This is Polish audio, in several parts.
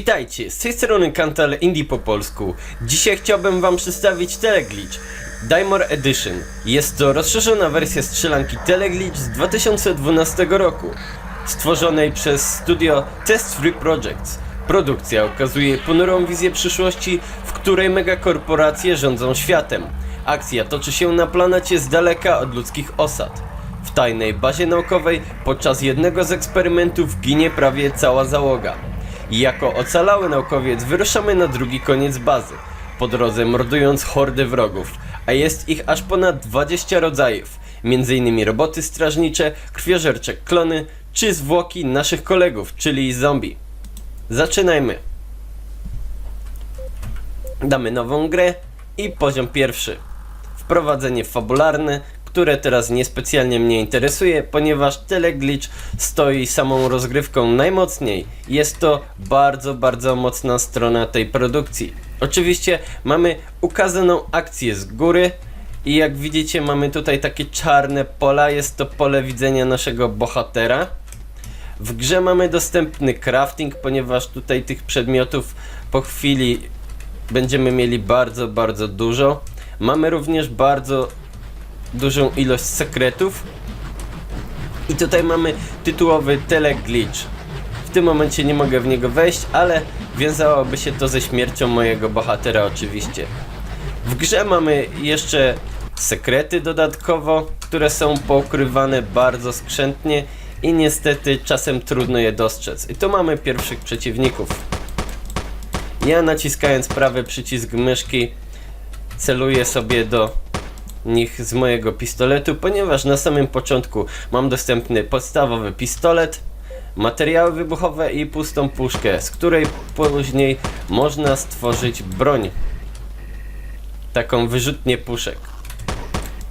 Witajcie, z tej strony Kantal Indie po polsku. Dzisiaj chciałbym wam przedstawić Teleglitch Daimor Edition. Jest to rozszerzona wersja strzelanki Teleglitch z 2012 roku, stworzonej przez studio Test Free Projects. Produkcja okazuje ponurą wizję przyszłości, w której megakorporacje rządzą światem. Akcja toczy się na planecie z daleka od ludzkich osad. W tajnej bazie naukowej podczas jednego z eksperymentów ginie prawie cała załoga. I jako ocalały naukowiec wyruszamy na drugi koniec bazy, po drodze mordując hordy wrogów, a jest ich aż ponad 20 rodzajów, m.in. roboty strażnicze, krwiożercze klony, czy zwłoki naszych kolegów, czyli zombie. Zaczynajmy. Damy nową grę i poziom pierwszy. Wprowadzenie fabularne, które teraz niespecjalnie mnie interesuje, ponieważ Teleglitch stoi samą rozgrywką najmocniej. Jest to bardzo, bardzo mocna strona tej produkcji. Oczywiście mamy ukazaną akcję z góry i jak widzicie mamy tutaj takie czarne pola, jest to pole widzenia naszego bohatera. W grze mamy dostępny crafting, ponieważ tutaj tych przedmiotów po chwili będziemy mieli bardzo, bardzo dużo. Mamy również bardzo dużą ilość sekretów. I tutaj mamy tytułowy teleglitch. W tym momencie nie mogę w niego wejść, ale wiązałoby się to ze śmiercią mojego bohatera oczywiście. W grze mamy jeszcze sekrety dodatkowo, które są poukrywane bardzo skrzętnie i niestety czasem trudno je dostrzec. I tu mamy pierwszych przeciwników. Ja naciskając prawy przycisk myszki celuję sobie do nich z mojego pistoletu, ponieważ na samym początku mam dostępny podstawowy pistolet, materiały wybuchowe i pustą puszkę, z której później można stworzyć broń. Taką wyrzutnię puszek.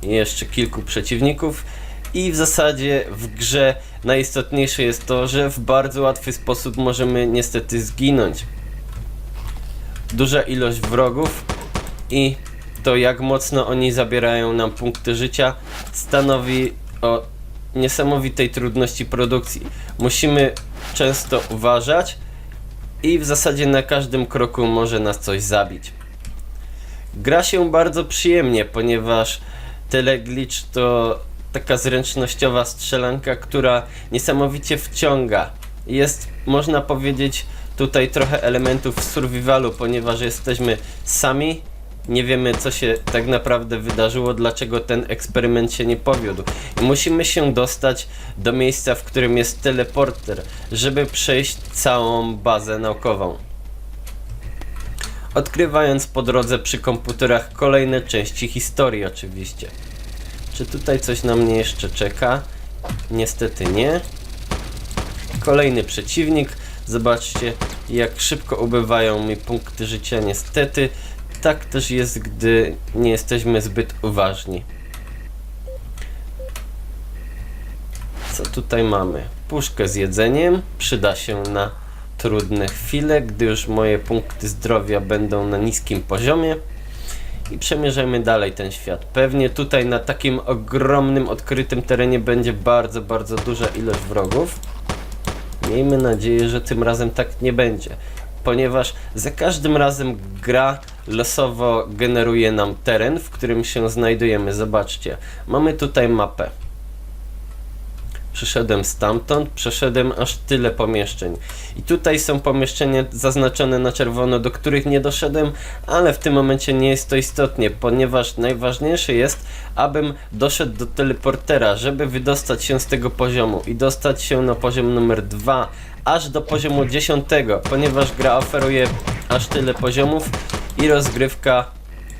I jeszcze kilku przeciwników. I w zasadzie w grze najistotniejsze jest to, że w bardzo łatwy sposób możemy niestety zginąć. Duża ilość wrogów i to jak mocno oni zabierają nam punkty życia stanowi o niesamowitej trudności produkcji. Musimy często uważać i w zasadzie na każdym kroku może nas coś zabić. Gra się bardzo przyjemnie, ponieważ Teleglitch to taka zręcznościowa strzelanka, która niesamowicie wciąga. Jest, można powiedzieć, tutaj trochę elementów survivalu, ponieważ jesteśmy sami nie wiemy, co się tak naprawdę wydarzyło, dlaczego ten eksperyment się nie powiódł. I musimy się dostać do miejsca, w którym jest teleporter, żeby przejść całą bazę naukową. Odkrywając po drodze przy komputerach kolejne części historii, oczywiście. Czy tutaj coś na mnie jeszcze czeka? Niestety nie. Kolejny przeciwnik. Zobaczcie, jak szybko ubywają mi punkty życia. Niestety, tak też jest, gdy nie jesteśmy zbyt uważni. Co tutaj mamy? Puszkę z jedzeniem. Przyda się na trudne chwile, gdy już moje punkty zdrowia będą na niskim poziomie. I przemierzajmy dalej ten świat. Pewnie tutaj na takim ogromnym, odkrytym terenie będzie bardzo, bardzo duża ilość wrogów. Miejmy nadzieję, że tym razem tak nie będzie, ponieważ za każdym razem gra losowo generuje nam teren, w którym się znajdujemy. Zobaczcie, mamy tutaj mapę. Przyszedłem stamtąd, przeszedłem aż tyle pomieszczeń. I tutaj są pomieszczenia zaznaczone na czerwono, do których nie doszedłem, ale w tym momencie nie jest to istotnie, ponieważ najważniejsze jest, abym doszedł do teleportera, żeby wydostać się z tego poziomu i dostać się na poziom numer 2, aż do poziomu 10, ponieważ gra oferuje aż tyle poziomów i rozgrywka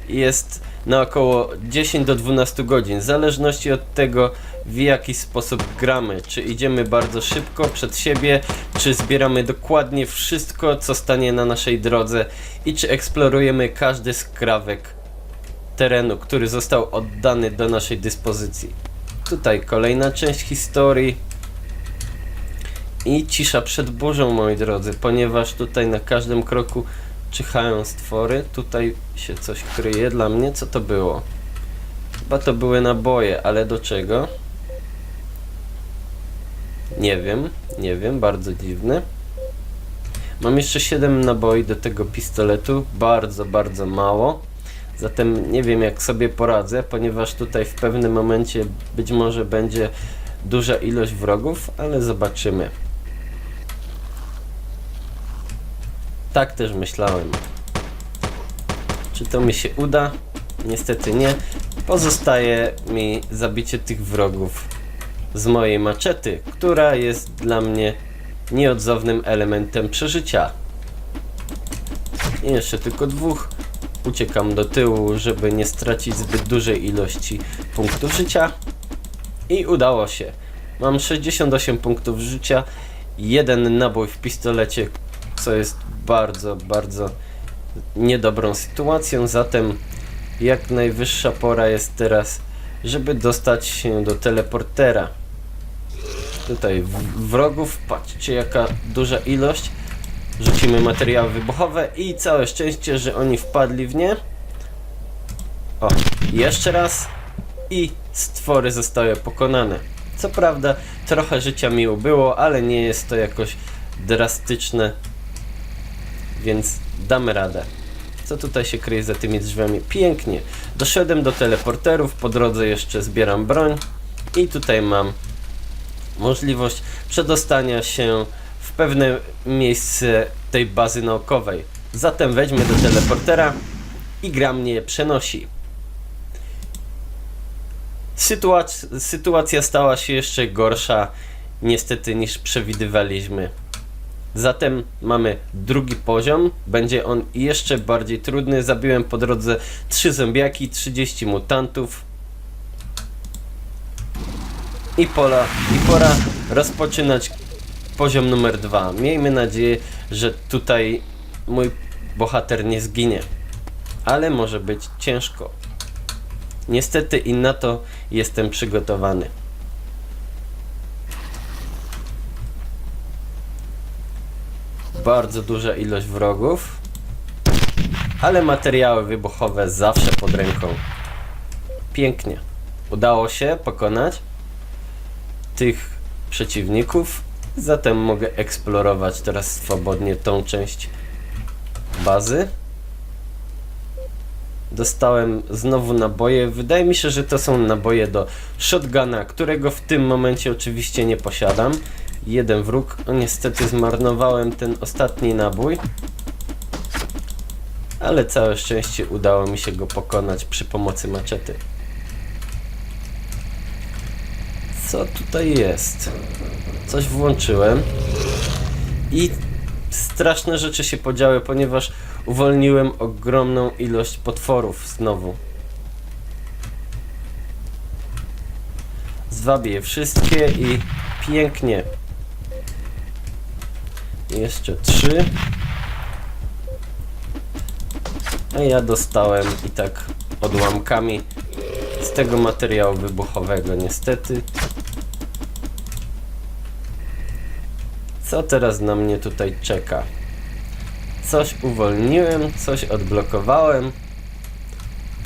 jest na około 10 do 12 godzin, w zależności od tego w jaki sposób gramy. Czy idziemy bardzo szybko przed siebie, czy zbieramy dokładnie wszystko, co stanie na naszej drodze i czy eksplorujemy każdy skrawek terenu, który został oddany do naszej dyspozycji. Tutaj kolejna część historii. I cisza przed burzą, moi drodzy, ponieważ tutaj na każdym kroku czyhają stwory. Tutaj się coś kryje dla mnie. Co to było? Chyba to były naboje, ale do czego? Nie wiem, nie wiem, bardzo dziwne. Mam jeszcze 7 naboi do tego pistoletu, bardzo, bardzo mało. Zatem nie wiem jak sobie poradzę, ponieważ tutaj w pewnym momencie być może będzie duża ilość wrogów, ale zobaczymy. Tak też myślałem. Czy to mi się uda? Niestety nie. Pozostaje mi zabicie tych wrogów z mojej maczety, która jest dla mnie nieodzownym elementem przeżycia. I jeszcze tylko dwóch. Uciekam do tyłu, żeby nie stracić zbyt dużej ilości punktów życia. I udało się. Mam 68 punktów życia, jeden nabój w pistolecie, co jest bardzo, bardzo niedobrą sytuacją. Zatem jak najwyższa pora jest teraz, żeby dostać się do teleportera. Tutaj wrogów, patrzcie jaka duża ilość. Rzucimy materiały wybuchowe i całe szczęście, że oni wpadli w nie. O, jeszcze raz i stwory zostały pokonane. Co prawda trochę życia mi ubyło, ale nie jest to jakoś drastyczne, więc damy radę. Co tutaj się kryje za tymi drzwiami? Pięknie. Doszedłem do teleporterów, po drodze jeszcze zbieram broń i tutaj mam możliwość przedostania się w pewne miejsce tej bazy naukowej. Zatem weźmy do teleportera i gra mnie przenosi. Sytuac- sytuacja stała się jeszcze gorsza, niestety, niż przewidywaliśmy. Zatem mamy drugi poziom, będzie on jeszcze bardziej trudny. Zabiłem po drodze 3 zombiaki, 30 mutantów. I pola, i pora rozpoczynać poziom numer dwa. Miejmy nadzieję, że tutaj mój bohater nie zginie. Ale może być ciężko. Niestety i na to jestem przygotowany. Bardzo duża ilość wrogów, ale materiały wybuchowe zawsze pod ręką. Pięknie. Udało się pokonać tych przeciwników, zatem mogę eksplorować teraz swobodnie tą część bazy. Dostałem znowu naboje. Wydaje mi się, że to są naboje do shotguna, którego w tym momencie oczywiście nie posiadam. Jeden wróg. O, niestety zmarnowałem ten ostatni nabój. Ale całe szczęście udało mi się go pokonać przy pomocy maczety. Co tutaj jest? Coś włączyłem. I straszne rzeczy się podziały, ponieważ uwolniłem ogromną ilość potworów znowu. Zwabię je wszystkie i pięknie. Jeszcze trzy. A ja dostałem i tak odłamkami z tego materiału wybuchowego niestety. Co teraz na mnie tutaj czeka? Coś uwolniłem, coś odblokowałem.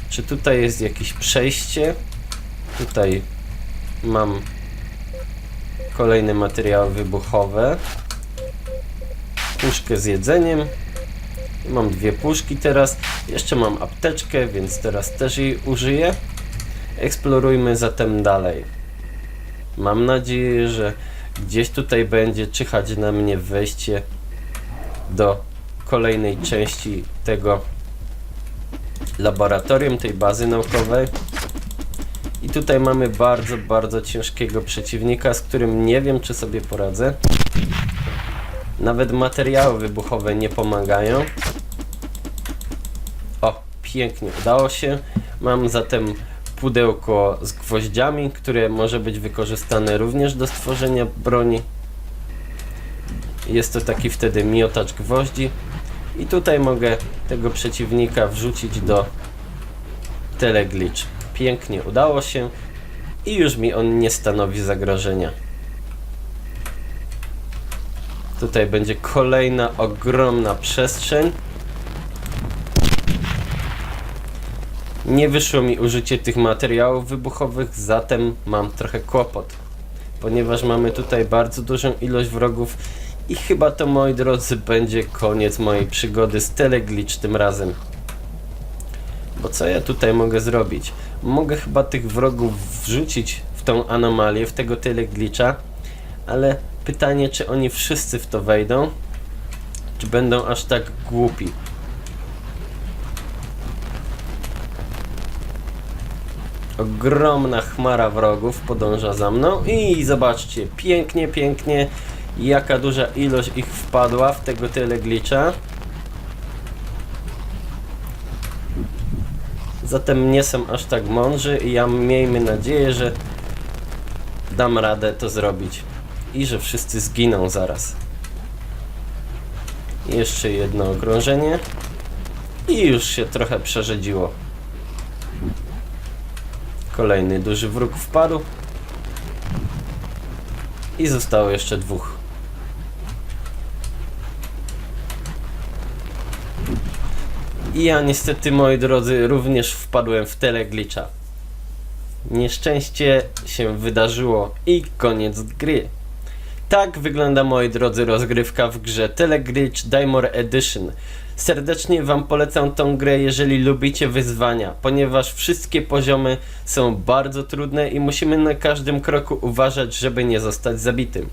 Czy tutaj jest jakieś przejście? Tutaj mam kolejne materiały wybuchowe. Puszkę z jedzeniem. Mam dwie puszki teraz. Jeszcze mam apteczkę, więc teraz też jej użyję. Eksplorujmy zatem dalej. Mam nadzieję, że gdzieś tutaj będzie czyhać na mnie wejście do kolejnej części tego laboratorium, tej bazy naukowej. I tutaj mamy bardzo, bardzo ciężkiego przeciwnika, z którym nie wiem, czy sobie poradzę. Nawet materiały wybuchowe nie pomagają. O, pięknie, udało się. Mam zatem pudełko z gwoździami, które może być wykorzystane również do stworzenia broni. Jest to taki wtedy miotacz gwoździ. I tutaj mogę tego przeciwnika wrzucić do teleglitch. Pięknie udało się i już mi on nie stanowi zagrożenia. Tutaj będzie kolejna ogromna przestrzeń. Nie wyszło mi użycie tych materiałów wybuchowych, zatem mam trochę kłopot. Ponieważ mamy tutaj bardzo dużą ilość wrogów, I chyba to, moi drodzy, będzie koniec mojej przygody z Teleglitch tym razem. Bo co ja tutaj mogę zrobić? Mogę chyba tych wrogów wrzucić w tą anomalię, w tego Teleglitcha, ale pytanie, czy oni wszyscy w to wejdą? Czy będą aż tak głupi? Ogromna chmara wrogów podąża za mną i zobaczcie, pięknie, pięknie, jaka duża ilość ich wpadła w tego Teleglitcha. Zatem nie są aż tak mądrzy i ja miejmy nadzieję, że dam radę to zrobić i że wszyscy zginą zaraz. Jeszcze jedno okrążenie i już się trochę przerzedziło. Kolejny duży wróg wpadł i zostało jeszcze dwóch. I ja niestety, moi drodzy, również wpadłem w teleglitcha. Nieszczęście się wydarzyło i koniec gry. Tak wygląda, moi drodzy, rozgrywka w grze Teleglitch Daimor Edition. Serdecznie Wam polecam tą grę, jeżeli lubicie wyzwania, ponieważ wszystkie poziomy są bardzo trudne i musimy na każdym kroku uważać, żeby nie zostać zabitym.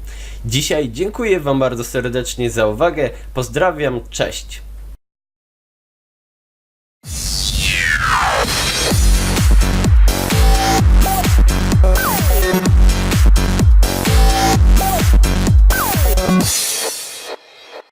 Dzisiaj dziękuję Wam bardzo serdecznie za uwagę, pozdrawiam, cześć!